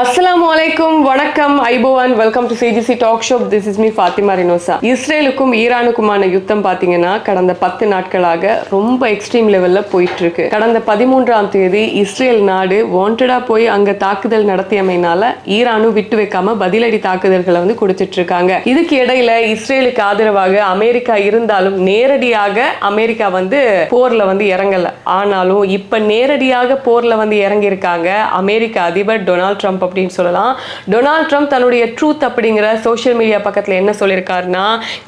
அஸ்ஸலாமு அலைக்கும் வணக்கம் ஐபோவான். Welcome to CGC talk show this is me Fathima Rinosa இஸ்ரேலுக்கும் ஈரானுக்குமான யுத்தம் பார்த்தீங்கன்னா கடந்த பத்து நாட்களாக ரொம்ப எக்ஸ்ட்ரீம் லெவல்ல போயிட்டு இருக்கு கடந்த பதிமூன்றாம் தேதி இஸ்ரேல் நாடு வாண்டடா போய் அங்க தாக்குதல் நடத்தியமைனால ஈரானும் விட்டு வைக்காம பதிலடி தாக்குதல்களை வந்து கொடுத்துட்டு இருக்காங்க இதுக்கு இடையில இஸ்ரேலுக்கு ஆதரவாக அமெரிக்கா இருந்தாலும் நேரடியாக அமெரிக்கா வந்து போர்ல வந்து இறங்கல. ஆனாலும் இப்ப நேரடியாக போர்ல வந்து இறங்கியிருக்காங்க அமெரிக்க அதிபர் டொனால்ட் ட்ரம்ப் அப்படின்னு சொல்லலாம். டொனால்ட் ட்ரம்ப் தன்னுடைய ட்ரூத் அப்படிங்கிற சோஷியல் மீடியா பக்கத்துல என்ன சொல்லியிருக்காருன்னா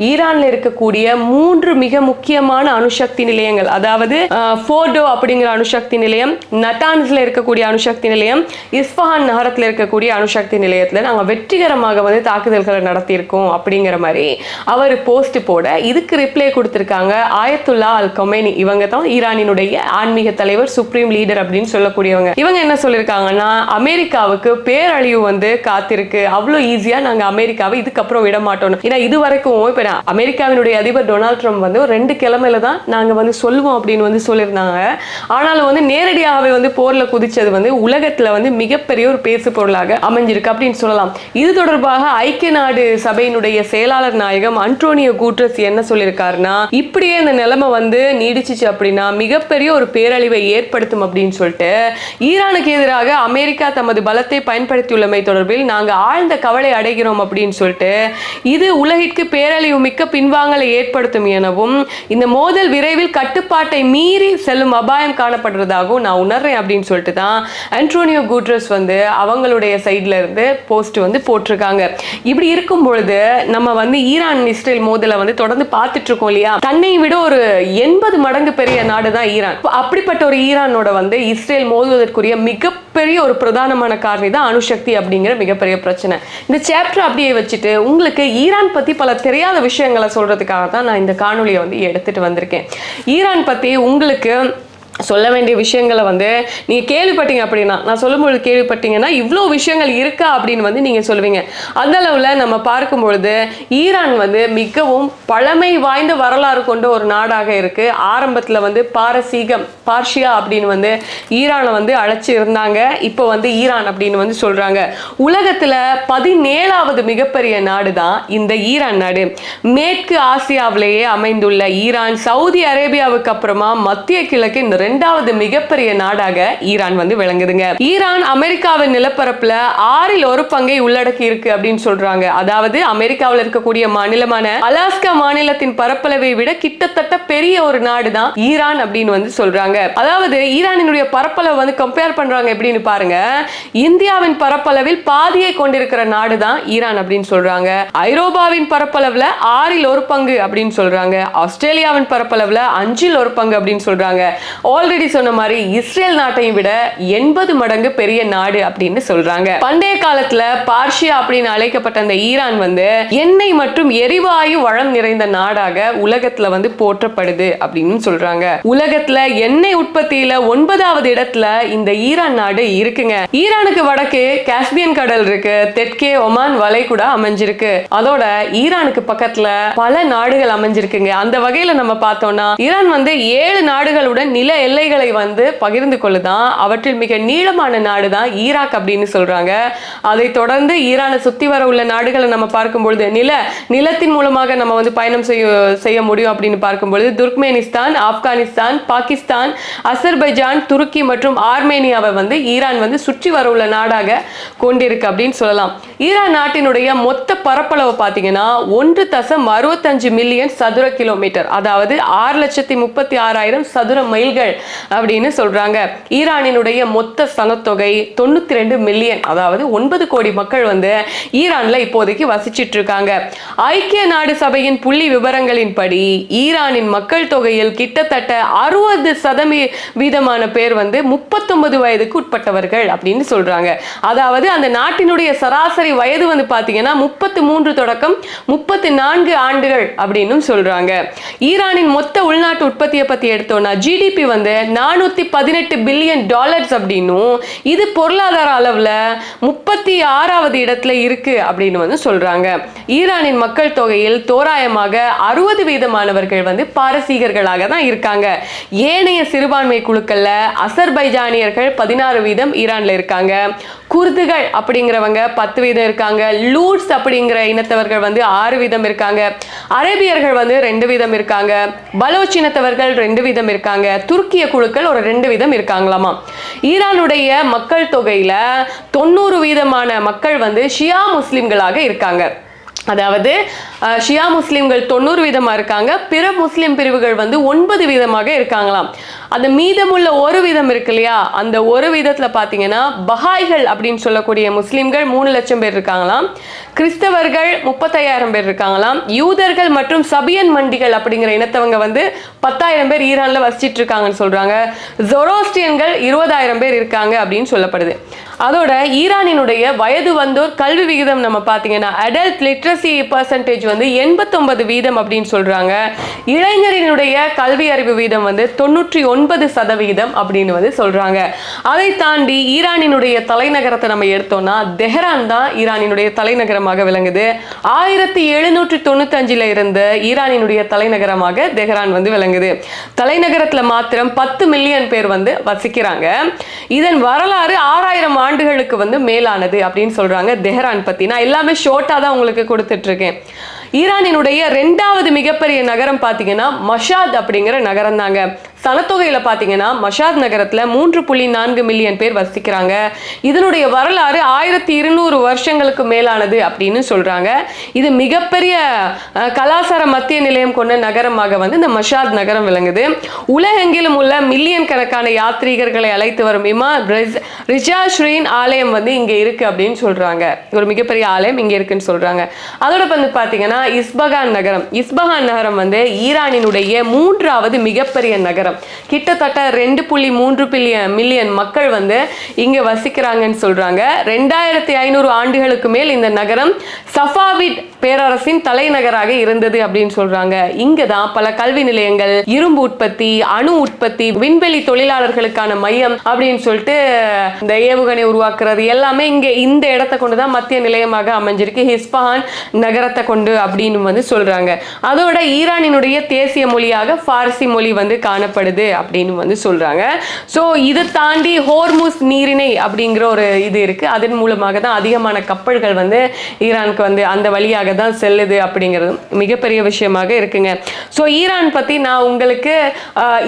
ஈரானில் இருக்கக்கூடிய மூன்று மிக முக்கியமான அணுசக்தி நிலையங்கள் அதாவது ஃபோர்டோ அப்படிங்கிற அணுசக்தி நிலையம் நட்டான்ஸில் இருக்கக்கூடிய அணுசக்தி நிலையம் இஸ்ஃபஹான் நகரத்தில் இருக்கக்கூடிய அணுசக்தி நிலையத்துல நாங்கள் வெற்றிகரமாக வந்து தாக்குதல்களை நடத்தியிருக்கோம் அப்படிங்கிற மாதிரி அவர் போஸ்ட் போட இதுக்கு ரிப்ளை கொடுத்திருக்காங்க. ஆயத்துல்லா அல் கொமேனி இவங்க தான் ஈரானினுடைய ஆன்மீக தலைவர் சுப்ரீம் லீடர் அப்படின்னு சொல்லக்கூடியவங்க. இவங்க என்ன சொல்லியிருக்காங்கன்னா அமெரிக்காவுக்கு பேரழிவு வந்து காத்திருக்கு. அவ்வளோ ஈஸியா நாங்கள் அமெரிக்காவை இதுக்கப்புறம் விட மாட்டோம் ஏன்னா இது வரைக்கும் இப்போ நான் அமெரிக்காவினுடைய அதிபர் டொனால்ட் ட்ரம்ப் வந்து ஒரு ரெண்டு கிழமையில தான் நாங்கள் வந்து சொல்லுவோம் அப்படின்னு வந்து சொல்லியிருந்தாங்க. ஆனாலும் வந்து நேரடியாகவே வந்து போர்ல குதிச்சது வந்து உலகத்துல வந்து மிகப்பெரிய ஒரு பேசு பொருளாக அமைஞ்சிருக்கு அப்படின்னு சொல்லலாம். இது தொடர்பாக ஐக்கிய நாடு சபையினுடைய செயலாளர் நாயகம் அன்டோனியோ கூட்ரஸ் என்ன சொல்லியிருக்காருன்னா இப்படியே இந்த நிலைமை வந்து நீடிச்சிச்சு அப்படின்னா மிகப்பெரிய ஒரு பேரழிவை ஏற்படுத்தும் அப்படின்னு சொல்லிட்டு ஈரானுக்கு எதிராக அமெரிக்கா தமது பலத்தை பயன்படுத்தியுள்ளமை தொடர்பில் நாங்கள் ஆழ்ந்த கவலை அடைகிறோம் அப்படின்னு சொல்லிட்டு இது உலகிற்கு பேரழிவு மிக்க பின்வாங்கலை ஏற்படுத்தும் எனவும் இந்த மோதல் விரைவில் கட்டுப்பாட்டை மீறி செல்லும் அபாயம் காணப்படுறதாகவும் நான் உணர்றேன் அப்படின்னு சொல்லிட்டு தான் அன்டோனியோ கூட்ரஸ் வந்து அவங்களுடைய சைட்ல இருந்து போஸ்ட் வந்து போட்டிருக்காங்க. இப்படி இருக்கும் பொழுது நம்ம வந்து ஈரான் இஸ்ரேல் மோதலை வந்து தொடர்ந்து பார்த்துட்டு இருக்கோம் இல்லையா? தன்னை விட ஒரு எண்பது மடங்கு பெரிய நாடு தான் ஈரான். அப்படிப்பட்ட ஒரு ஈரானோட வந்து இஸ்ரேல் மோதுவதற்குரிய மிகப்பெரிய ஒரு பிரதானமான காரணி தான் அணுசக்தி அப்படிங்கிற மிகப்பெரிய பிரச்சனை. இந்த சாப்டர் அப்படியே வச்சுட்டு உங்களுக்கு ஈரான் பத்தி பல தெரியாத விஷயங்களை சொல்றதுக்காக தான் நான் இந்த காணொலியை வந்து எடுத்துட்டு வந்திருக்கேன். ஈரான் பத்தி உங்களுக்கு சொல்ல வேண்டிய விஷயங்களை வந்து நீங்கள் கேள்விப்பட்டீங்க அப்படின்னா நான் சொல்லும்பொழுது கேள்விப்பட்டீங்கன்னா இவ்வளோ விஷயங்கள் இருக்கா அப்படின்னு வந்து நீங்கள் சொல்லுவீங்க. அந்த அளவில் நம்ம பார்க்கும் பொழுது ஈரான் வந்து மிகவும் பழமை வாய்ந்த வரலாறு கொண்ட ஒரு நாடாக இருக்குது ஆரம்பத்தில் வந்து பாரசீகம் பார்ஷியா அப்படின்னு வந்து ஈரானை வந்து அழைச்சி இருந்தாங்க. இப்போ வந்து ஈரான் அப்படின்னு வந்து சொல்கிறாங்க உலகத்தில் பதினேழாவது மிகப்பெரிய நாடு தான் இந்த ஈரான் நாடு. மேற்கு ஆசியாவிலேயே அமைந்துள்ள ஈரான் சவுதி அரேபியாவுக்கு அப்புறமா மத்திய கிழக்கு ரெண்டாவது மிகப்பெரிய நாடாக ஈரான் வந்து விளங்குதுங்க. ஈரான் அமெரிக்காவின் நிலப்பரப்புல ஆறில் ஒரு பங்கை உள்ளடக்கி இருக்கு அப்படின்னு சொல்றாங்க. அதாவது அமெரிக்காவில் இருக்கக்கூடிய மாநிலமான அலாஸ்கா மாநிலத்தின் பரப்பளவை விட கிட்டத்தட்ட பெரிய ஒரு நாடு தான் ஈரான் அப்படின்னு வந்து சொல்றாங்க. அதாவது ஈரானினுடைய பரப்பளவு வந்து கம்பேர் பண்றாங்க எப்படின்னு பாருங்க. இந்தியாவின் பரப்பளவில் பாதியை கொண்டிருக்கிற நாடு தான் ஈரான் அப்படின்னு சொல்றாங்க. ஐரோப்பாவின் பரப்பளவுல ஆறில் ஒரு பங்கு அப்படின்னு சொல்றாங்க. ஆஸ்திரேலியாவின் பரப்பளவுல அஞ்சில் ஒரு பங்கு அப்படின்னு சொல்றாங்க. ஆல்ரெடி சொன்ன மாதிரி இஸ்ரேல் நாட்டையும் விட எண்பது மடங்கு பெரிய நாடு அப்படின்னு சொல்றாங்க. பண்டைய காலத்துல பார்ஷியா அப்படின்னு அழைக்கப்பட்ட அந்த ஈரான் வந்து எண்ணெய் மற்றும் எரிவாயு வளம் நிறைந்த நாடாக உலகத்துல வந்து போற்றப்படுது அப்படின்னு சொல்றாங்க. உலகத்துல எண்ணெய் உற்பத்தியில ஒன்பதாவது இடத்துல இந்த ஈரான் நாடு இருக்குங்க. ஈரானுக்கு வடக்கு காஸ்பியன் கடல் இருக்கு தெற்கே ஒமான் வளைகுடா அமைஞ்சிருக்கு. அதோட ஈரானுக்கு பக்கத்துல பல நாடுகள் அமைஞ்சிருக்குங்க. அந்த வகையில நம்ம பார்த்தோம்னா ஈரான் வந்து ஏழு நாடுகளுடன் நில எல்லைகளை வந்து பகிர்ந்து கொள்ளுதான். அவற்றில் மிக நீளமான நாடு தான் ஈராக் அப்படின்னு சொல்றாங்க. அதை தொடர்ந்து ஈரானை சுத்தி வர உள்ள நாடுகளை நம்ம பார்க்கும்பொழுது நில நிலத்தின் மூலமாக நம்ம வந்து பயணம் செய்ய செய்ய முடியும் அப்படின்னு பார்க்கும்பொழுது துர்க்மேனிஸ்தான் ஆப்கானிஸ்தான் பாகிஸ்தான் அசர்பைஜான் துருக்கி மற்றும் ஆர்மேனியாவை வந்து ஈரான் வந்து சுற்றி வர உள்ள நாடாக கொண்டிருக்கு அப்படின்னு சொல்லலாம். ஈரான் நாட்டினுடைய மொத்த பரப்பளவு பார்த்தீங்கன்னா ஒன்று தசம் அறுபத்தஞ்சு மில்லியன் சதுர கிலோமீட்டர். அதாவது ஆறு லட்சத்தி முப்பத்தி ஆறாயிரம் சதுர மைல்கள் அப்படின்னு சொல்றாங்க. ஈரானினுடைய மொத்த சனத்தொகை தொண்ணூத்தி ரெண்டு மில்லியன் அதாவது ஒன்பது கோடி மக்கள் வந்து ஈரான்ல இப்போதைக்கு வசிச்சிட்டு இருக்காங்க ஐக்கிய நாடு சபையின் புள்ளி விவரங்களின்படி ஈரானின் மக்கள் தொகையில் கிட்டத்தட்ட அறுபது சதவீதமான பேர் வந்து முப்பத்தொன்பது வயதுக்கு உட்பட்டவர்கள் அப்படின்னு சொல்றாங்க. அதாவது அந்த நாட்டினுடைய சராசரி வயது வந்து பாத்தீங்கன்னா முப்பத்தி மூன்று தொடக்கம் முப்பத்தி நான்கு ஆண்டுகள் அப்படின்னு சொல்றாங்க. ஈரானின் மொத்த உள்நாட்டு உற்பத்தியை பத்தி எடுத்தோம்னா ஜிடிபி வந்து நானூத்தி பதினெட்டு பில்லியன் டாலர்ஸ் அப்படின்னும். இது பொருளாதார அளவுல முப்பத்தி ஆறாவது இடத்துல இருக்கு அப்படின்னு வந்து சொல்றாங்க. ஈரானின் மக்கள் தொகையில் தோராயமாக அறுபது வீதமானவர்கள் வந்து பாரசீகர்களாக தான் இருக்காங்க. ஏனைய சிறுபான்மை குழுக்கள்ல அசர்பைஜானியர்கள் பதினாறு வீதம் ஈரான்ல இருக்காங்க. குர்துகள் அப்படிங்கிறவங்க பத்து வீதம் இருக்காங்க. லூட்ஸ் அப்படிங்கிற இனத்தவர்கள் வந்து ஆறு வீதம் இருக்காங்க. அரேபியர்கள் வந்து ரெண்டு வீதம் இருக்காங்க. பலோச் இனத்தவர்கள் ரெண்டு வீதம் இருக்காங்க. துருக்கிய குழுக்கள் ஒரு ரெண்டு வீதம் இருக்காங்களாமா? ஈரானுடைய மக்கள் தொகையில தொண்ணூறு வீதமான மக்கள் வந்து ஷியா முஸ்லிம்களாக இருக்காங்க. அதாவது ஷியா முஸ்லீம்கள் தொண்ணூறு வீதமா இருக்காங்க. பிற முஸ்லீம் பிரிவுகள் வந்து ஒன்பது வீதமாக இருக்காங்களாம். அந்த மீதமுள்ள ஒரு வீதம் இருக்கு இல்லையா? அந்த ஒரு வீதத்தில் பார்த்தீங்கன்னா பஹாய்கள் அப்படின்னு சொல்லக்கூடிய முஸ்லீம்கள் மூணு லட்சம் பேர் இருக்காங்களாம். கிறிஸ்தவர்கள் முப்பத்தையாயிரம் பேர் இருக்காங்களாம். யூதர்கள் மற்றும் சபியன் மண்டிகள் அப்படிங்கிற இனத்தவங்க வந்து பத்தாயிரம் பேர் ஈரானில் வசிச்சிட்டு இருக்காங்கன்னு சொல்றாங்க. ஜொரோஸ்டியன்கள் இருபதாயிரம் பேர் இருக்காங்க அப்படின்னு சொல்லப்படுது. அதோட ஈரானினுடைய வயது வந்தோர் கல்வி விகிதம் நம்ம பார்த்தீங்கன்னா அடல்ட் லிட்ரஸி பர்சன்டேஜ் வந்து எண்பத்தொன்பது வீதம் அப்படின்னு சொல்றாங்க. இளைஞரினுடைய கல்வி அறிவு வீதம் வந்து தொண்ணூற்றி ஒன்பது சதவீதம் அப்படின்னு வந்து சொல்றாங்க. அதை தாண்டி ஈரானினுடைய தலைநகரத்தை நம்ம எடுத்தோம்னா தெஹ்ரான் தான் ஈரானினுடைய தலைநகரமாக விளங்குது. ஆயிரத்தி எழுநூற்றி தொண்ணூத்தஞ்சில் இருந்து ஈரானினுடைய தலைநகரமாக தெஹ்ரான் வந்து விளங்குது. தலைநகரத்துல மாத்திரம் பத்து மில்லியன் பேர் வந்து வசிக்கிறாங்க. இதன் வரலாறு ஆறாயிரம் ஆண்டுகளுக்கு வந்து மேலானது அப்படின்னு சொல்றாங்க தெஹ்ரான் பத்தி. நான் எல்லாமே ஷோர்ட்டாக தான் உங்களுக்கு கொடுத்துட்டு இருக்கேன். ஈரானினுடைய ரெண்டாவது மிகப்பெரிய நகரம் பார்த்தீங்கன்னா மஷாத் அப்படிங்கிற நகரம் தாங்க சனத்தொகையில் பார்த்தீங்கன்னா மஷாத் நகரத்தில் மூன்று புள்ளி நான்கு மில்லியன் பேர் வசிக்கிறாங்க. இதனுடைய வரலாறு ஆயிரத்தி இருநூறு வருஷங்களுக்கு மேலானது அப்படின்னு சொல்கிறாங்க இது மிகப்பெரிய கலாச்சார மத்திய நிலையம் கொண்ட நகரமாக வந்து இந்த மஷாத் நகரம் விளங்குது. உலகெங்கிலும் உள்ள மில்லியன் கணக்கான யாத்ரீகர்களை அழைத்து வரும் இமா ரிஜா ஸ்ரீன் ஆலயம் வந்து இங்கே இருக்கு அப்படின்னு சொல்கிறாங்க ஒரு மிகப்பெரிய ஆலயம் இங்கே இருக்குன்னு சொல்கிறாங்க அதோட வந்து பார்த்தீங்கன்னா இஸ்பகான் நகரம். இஸ்பகான் நகரம் வந்து ஈரானினுடைய மூன்றாவது மிகப்பெரிய நகரம். கிட்டத்தட்ட ரெண்டு புள்ளி மூன்று பில்லியன் மில்லியன் மக்கள் வந்து இங்கே வசிக்கிறாங்கன்னு சொல்கிறாங்க ரெண்டாயிரத்தி ஐநூறு ஆண்டுகளுக்கு மேல் இந்த நகரம் சஃபாவிட் பேரரசின் தலைநகராக இருந்தது அப்படின்னு சொல்கிறாங்க இங்கே தான் பல கல்வி நிலையங்கள் இரும்பு உற்பத்தி அணு உற்பத்தி விண்வெளி தொழிலாளர்களுக்கான மையம் அப்படின்னு சொல்லிட்டு இந்த ஏவுகணை உருவாக்குறது எல்லாமே இங்கே இந்த இடத்த கொண்டு தான் மத்திய நிலையமாக அமைஞ்சிருக்கு. ஹிஸ்பஹான் நகரத்தை கொண்டு அப்படின்னு வந்து சொல்கிறாங்க அதோட ஈரானினுடைய தேசிய மொழியாக ஃபார்சி மொழி வந்து காணப்படுது. அப்படின்னு வந்து சொல்றாங்க. ஸோ இதை தாண்டி ஹோர்முஸ் நீரிணை அப்படிங்கிற ஒரு இது இருக்கு. அதன் மூலமாக தான் அதிகமான கப்பல்கள் வந்து ஈரானுக்கு வந்து அந்த வழியாக தான் செல்லுது அப்படிங்கிறது மிகப்பெரிய விஷயமாக இருக்குங்க. ஸோ ஈரான் பற்றி நான் உங்களுக்கு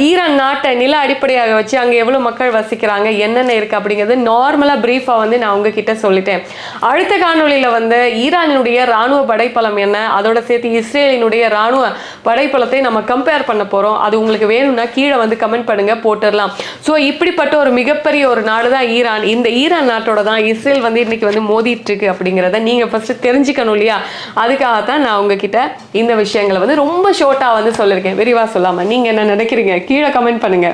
ஈரான் நாட்டை நில அடிப்படையாக வச்சு அங்கே எவ்வளவு மக்கள் வசிக்கிறாங்க என்னென்ன இருக்கு அப்படிங்கிறது நார்மலா ப்ரீஃபாக வந்து நான் உங்ககிட்ட சொல்லிட்டேன். அடுத்த காணொலியில் வந்து ஈரானினுடைய ராணுவ படைப்பலம் என்ன அதோட சேர்த்து இஸ்ரேலினுடைய ராணுவ படைப்பலத்தை நம்ம கம்பேர் பண்ண போறோம். அது உங்களுக்கு வேணும்னா கீழே கீழே வந்து கமெண்ட் பண்ணுங்க போட்டுடலாம். ஸோ இப்படிப்பட்ட ஒரு மிகப்பெரிய ஒரு நாடு தான் ஈரான். இந்த ஈரான் நாட்டோட தான் இஸ்ரேல் வந்து இன்னைக்கு வந்து மோதிட்டு இருக்கு அப்படிங்கிறத நீங்க ஃபர்ஸ்ட் தெரிஞ்சுக்கணும் இல்லையா? அதுக்காக தான் நான் உங்ககிட்ட இந்த விஷயங்களை வந்து ரொம்ப ஷார்ட்டா வந்து சொல்லியிருக்கேன். விரிவா சொல்லாம. நீங்க என்ன நினைக்கிறீங்க? கீழே கமெண்ட் பண்ணுங்க.